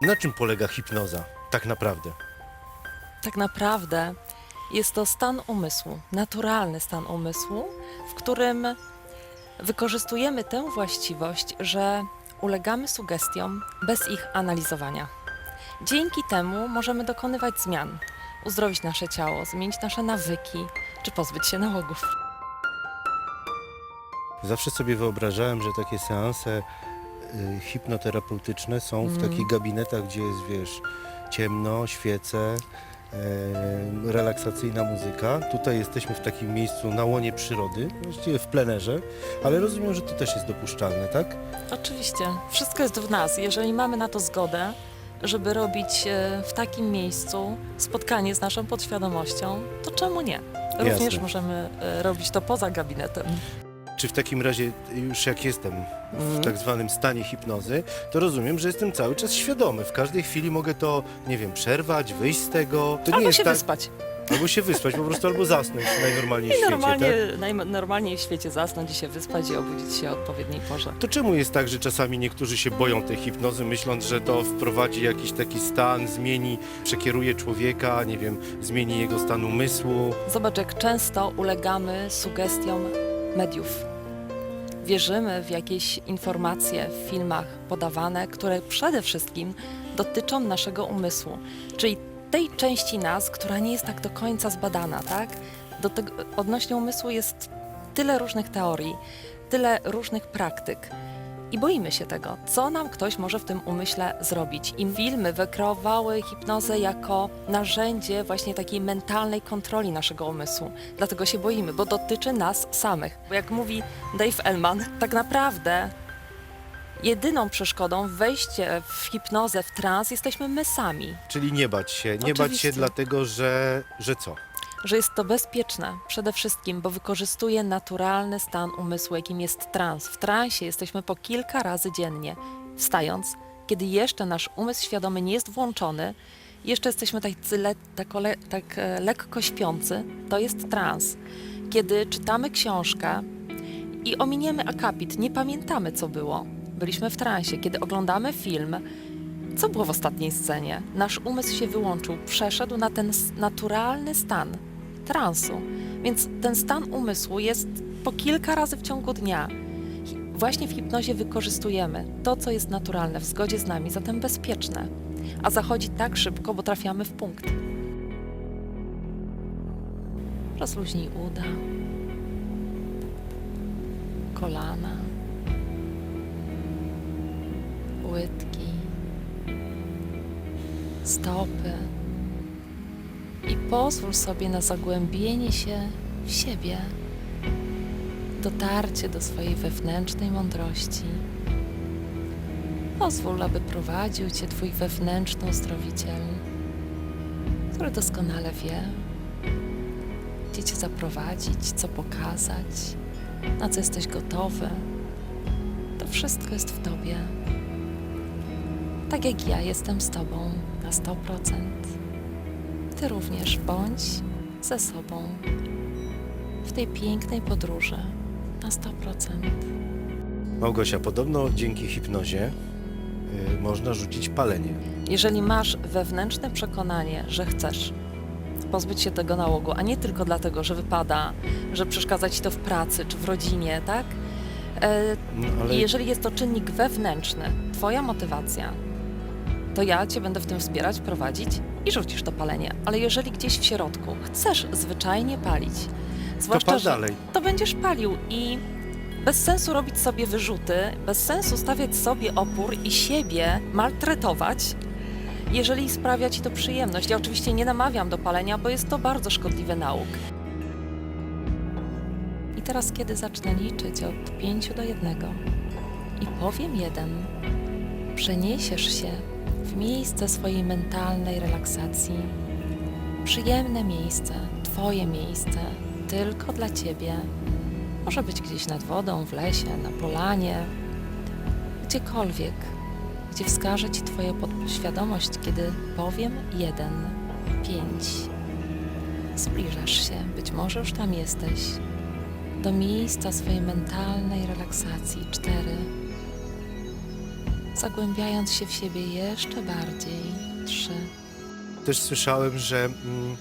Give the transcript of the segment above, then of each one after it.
Na czym polega hipnoza tak naprawdę? Tak naprawdę jest to stan umysłu, naturalny stan umysłu, w którym wykorzystujemy tę właściwość, że ulegamy sugestiom bez ich analizowania. Dzięki temu możemy dokonywać zmian, uzdrowić nasze ciało, zmienić nasze nawyki czy pozbyć się nałogów. Zawsze sobie wyobrażałem, że takie seanse hipnoterapeutyczne są w Mhm. takich gabinetach, gdzie jest, wiesz, ciemno, świece, e, relaksacyjna muzyka. Tutaj jesteśmy w takim miejscu na łonie przyrody, właściwie w plenerze, ale rozumiem, że to też jest dopuszczalne, tak? Oczywiście, wszystko jest w nas. Jeżeli mamy na to zgodę, żeby robić e, w takim miejscu spotkanie z naszą podświadomością, to czemu nie? Również Jasne. możemy e, robić to poza gabinetem. Czy w takim razie, już jak jestem w Mhm. tak zwanym stanie hipnozy, to rozumiem, że jestem cały czas świadomy. W każdej chwili mogę to, nie wiem, przerwać, wyjść z tego. To nie Albo jest się tak, wyspać. Albo się wyspać po prostu, albo zasnąć najnormalniej w I świecie, normalnie, tak? najm- normalniej w świecie zasnąć i się wyspać i obudzić się o odpowiedniej porze. To czemu jest tak, że czasami niektórzy się boją tej hipnozy, myśląc, że to wprowadzi jakiś taki stan, zmieni, przekieruje człowieka, nie wiem, zmieni jego stan umysłu? Zobacz, jak często ulegamy sugestiom mediów. Wierzymy w jakieś informacje w filmach podawane, które przede wszystkim dotyczą naszego umysłu, czyli tej części nas, która nie jest tak do końca zbadana, tak? Do tego, odnośnie umysłu jest tyle różnych teorii, tyle różnych praktyk. I boimy się tego, co nam ktoś może w tym umyśle zrobić. I filmy wykreowały hipnozę jako narzędzie właśnie takiej mentalnej kontroli naszego umysłu. Dlatego się boimy, bo dotyczy nas samych. Bo jak mówi Dave Ellman, tak naprawdę jedyną przeszkodą w wejście w hipnozę, w trans jesteśmy my sami. Czyli nie bać się, nie bać się dlatego, że, że co? Że jest to bezpieczne przede wszystkim, bo wykorzystuje naturalny stan umysłu, jakim jest trans. W transie jesteśmy po kilka razy dziennie, wstając, kiedy jeszcze nasz umysł świadomy nie jest włączony, jeszcze jesteśmy tak, le, tak, ole, tak lekko śpiący, to jest trans. Kiedy czytamy książkę i ominiemy akapit, nie pamiętamy co było, byliśmy w transie. Kiedy oglądamy film, co było w ostatniej scenie? Nasz umysł się wyłączył, przeszedł na ten naturalny stan transu. Więc ten stan umysłu jest po kilka razy w ciągu dnia. Właśnie w hipnozie wykorzystujemy to, co jest naturalne, w zgodzie z nami, zatem bezpieczne. A zachodzi tak szybko, bo trafiamy w punkt. Rozluźnij uda, kolana, łydki, stopy i pozwól sobie na zagłębienie się w siebie, dotarcie do swojej wewnętrznej mądrości. Pozwól, aby prowadził Cię Twój wewnętrzny uzdrowiciel, który doskonale wie, gdzie Cię zaprowadzić, co pokazać, na co jesteś gotowy. To wszystko jest w Tobie. Tak jak ja jestem z Tobą na 100%. Ty również bądź ze sobą w tej pięknej podróży na 100%. Małgosia, podobno dzięki hipnozie y, można rzucić palenie. Jeżeli masz wewnętrzne przekonanie, że chcesz pozbyć się tego nałogu, a nie tylko dlatego, że wypada, że przeszkadza ci to w pracy czy w rodzinie, tak? E, No, ale I jeżeli jest to czynnik wewnętrzny, Twoja motywacja, to ja Cię będę w tym wspierać, prowadzić i rzucisz to palenie. Ale jeżeli gdzieś w środku chcesz zwyczajnie palić, to zwłaszcza, pal że to będziesz palił i bez sensu robić sobie wyrzuty, bez sensu stawiać sobie opór i siebie maltretować, jeżeli sprawia Ci to przyjemność. Ja oczywiście nie namawiam do palenia, bo jest to bardzo szkodliwy nauk. I teraz, kiedy zacznę liczyć od 5 do 1 i powiem jeden, przeniesiesz się w miejsce swojej mentalnej relaksacji. Przyjemne miejsce, Twoje miejsce, tylko dla Ciebie. Może być gdzieś nad wodą, w lesie, na polanie, gdziekolwiek, gdzie wskaże Ci Twoja podświadomość, kiedy powiem jeden, pięć. Zbliżasz się, być może już tam jesteś, do miejsca swojej mentalnej relaksacji. Cztery, zagłębiając się w siebie jeszcze bardziej. Trzy. Też słyszałem, że mm,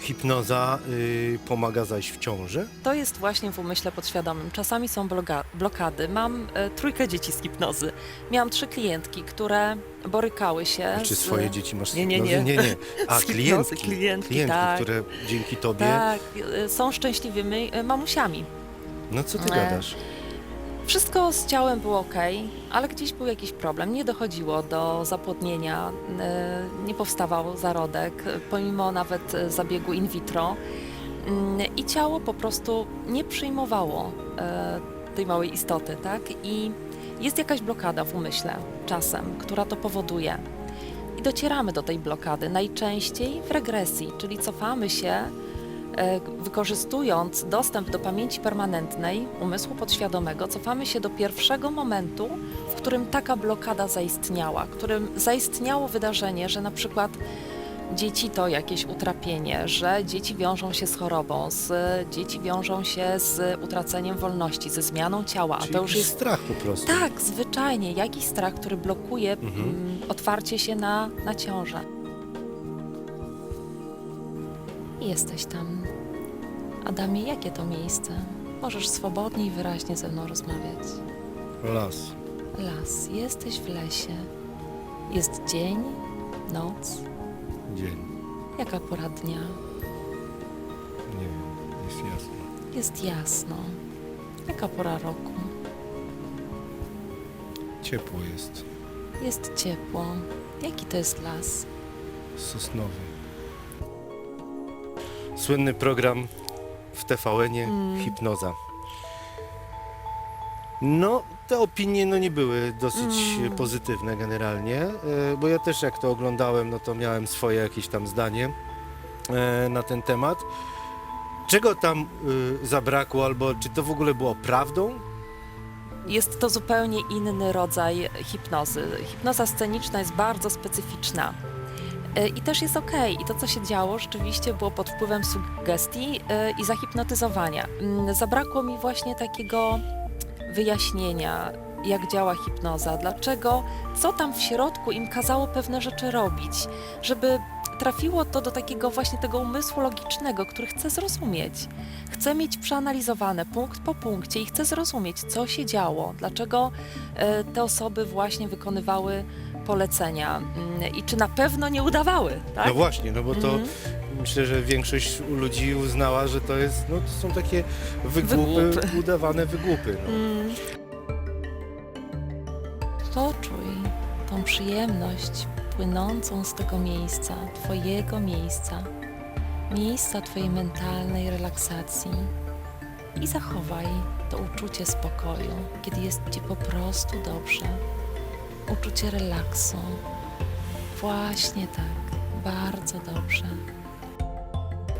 hipnoza y, pomaga zajść w ciążę. To jest właśnie w umyśle podświadomym. Czasami są bloga- blokady. Mam e, trójkę dzieci z hipnozy. Miałam trzy klientki, które borykały się Czy z... swoje dzieci masz z Nie, nie, hipnozy? nie. nie, nie. A Z hipnozy, klientki, klientki, tak. które dzięki tobie... Tak, e, są szczęśliwymi e, mamusiami. No co ty E, gadasz? Wszystko z ciałem było ok, ale gdzieś był jakiś problem. Nie dochodziło do zapłodnienia, e, nie powstawał zarodek, pomimo nawet e, zabiegu in vitro. Mm, I ciało po prostu nie przyjmowało e, tej małej istoty, tak? I jest jakaś blokada w umyśle czasem, która to powoduje. I docieramy do tej blokady najczęściej w regresji, czyli cofamy się wykorzystując dostęp do pamięci permanentnej umysłu podświadomego, cofamy się do pierwszego momentu, w którym taka blokada zaistniała, w którym zaistniało wydarzenie, że na przykład dzieci to jakieś utrapienie, że dzieci wiążą się z chorobą, z, dzieci wiążą się z utraceniem wolności, ze zmianą ciała, a Czyli to już jakiś jest strach po prostu. tak, zwyczajnie, jakiś strach, który blokuje Mhm. mm, otwarcie się na, na ciążę. I Jesteś tam. Adamie, jakie to miejsce? Możesz swobodnie i wyraźnie ze mną rozmawiać. Las. Las, jesteś w lesie. Jest dzień, noc. Dzień. Jaka pora dnia? Nie wiem, jest jasno. Jest jasno. Jaka pora roku? Ciepło jest. Jest ciepło. Jaki to jest las? Sosnowy. Słynny program w TVN-ie Mm. Hipnoza. No, te opinie no, nie były dosyć Mm. pozytywne generalnie, e, bo ja też jak to oglądałem, no to miałem swoje jakieś tam zdanie e, na ten temat. Czego tam y, zabrakło, albo czy to w ogóle było prawdą? Jest to zupełnie inny rodzaj hipnozy. Hipnoza sceniczna jest bardzo specyficzna. E, I też jest ok. I to, co się działo, rzeczywiście było pod wpływem sugestii e, i zahipnotyzowania. Mm, Zabrakło mi właśnie takiego wyjaśnienia, jak działa hipnoza, dlaczego, co tam w środku im kazało pewne rzeczy robić, żeby trafiło to do takiego właśnie tego umysłu logicznego, który chce zrozumieć. Chcę mieć przeanalizowane punkt po punkcie i chcę zrozumieć, co się działo, dlaczego e, te osoby właśnie wykonywały polecenia mm, i czy na pewno nie udawały, tak? No właśnie, no bo to Mhm. myślę, że większość ludzi uznała, że to jest, no to są takie wygłupy, Wygłupy. udawane wygłupy. No. Mm. Poczuj tą przyjemność płynącą z tego miejsca, Twojego miejsca, miejsca Twojej mentalnej relaksacji i zachowaj to uczucie spokoju, kiedy jest Ci po prostu dobrze. Uczucie relaksu. Właśnie tak, bardzo dobrze.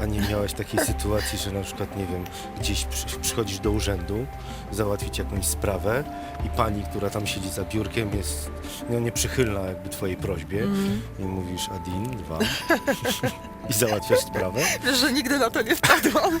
A nie miałaś takiej sytuacji, że na przykład, nie wiem, gdzieś przy, przychodzisz do urzędu załatwić jakąś sprawę i pani, która tam siedzi za biurkiem jest no, nieprzychylna jakby twojej prośbie Mm. i mówisz Adin, dwa i załatwiasz sprawę. Wiesz, że nigdy na to nie wpadłam.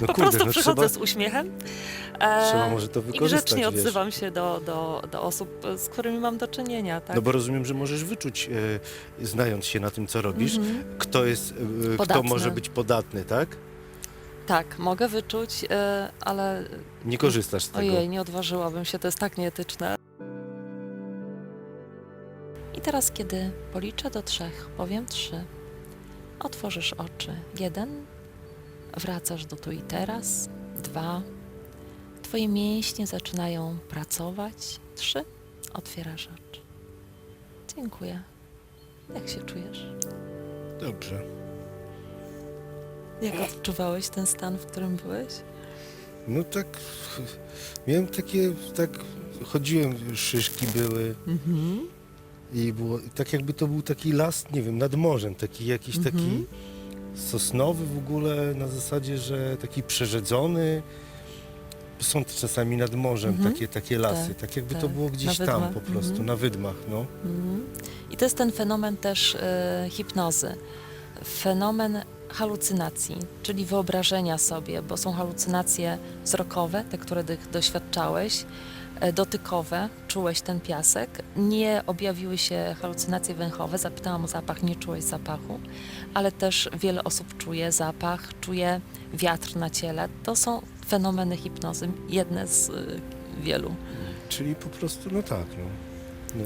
No po kurde, prostu no przychodzę trzeba, z uśmiechem. e, trzeba może to I wykorzystać, grzecznie wiesz. odzywam się do, do, do osób, z którymi mam do czynienia, tak? No bo rozumiem, że możesz wyczuć, e, znając się na tym, co robisz, Mhm. kto jest, e, kto Podatny. może być podatny, tak? Tak, mogę wyczuć, e, ale Nie korzystasz z tego. ojej, nie odważyłabym się, to jest tak nieetyczne. I teraz, kiedy policzę do trzech, powiem trzy, otworzysz oczy. Jeden, wracasz do tu i teraz. Dwa, twoje mięśnie zaczynają pracować. Trzy, otwierasz oczy. Dziękuję. Jak się czujesz? Dobrze. Jak odczuwałeś ten stan, w którym byłeś? No tak, miałem takie, tak, chodziłem, szyszki były Mhm. I było, tak jakby to był taki las, nie wiem, nad morzem, taki jakiś Mhm. taki sosnowy w ogóle, na zasadzie, że taki przerzedzony. Są czasami nad morzem Mhm. takie, takie lasy, tak, Tak, jakby to tak. było Na gdzieś tam wydmach, po prostu, mhm. na wydmach, no. Mhm. I to jest ten fenomen też e, hipnozy. fenomen halucynacji, czyli wyobrażenia sobie, bo są halucynacje wzrokowe, te, które doświadczałeś, dotykowe, czułeś ten piasek. Nie objawiły się halucynacje węchowe, zapytałam o zapach, nie czułeś zapachu, ale też wiele osób czuje zapach, czuje wiatr na ciele. To są fenomeny hipnozy, jedne z y, wielu. Czyli po prostu, no tak, no. no.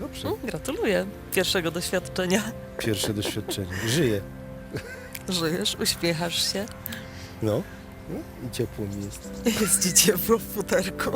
Dobrze. Mm, Gratuluję pierwszego doświadczenia. Pierwsze doświadczenie. żyję. Żyjesz, uśmiechasz się, No. No. I ciepło mi jest. jest ci ciepło w futerku.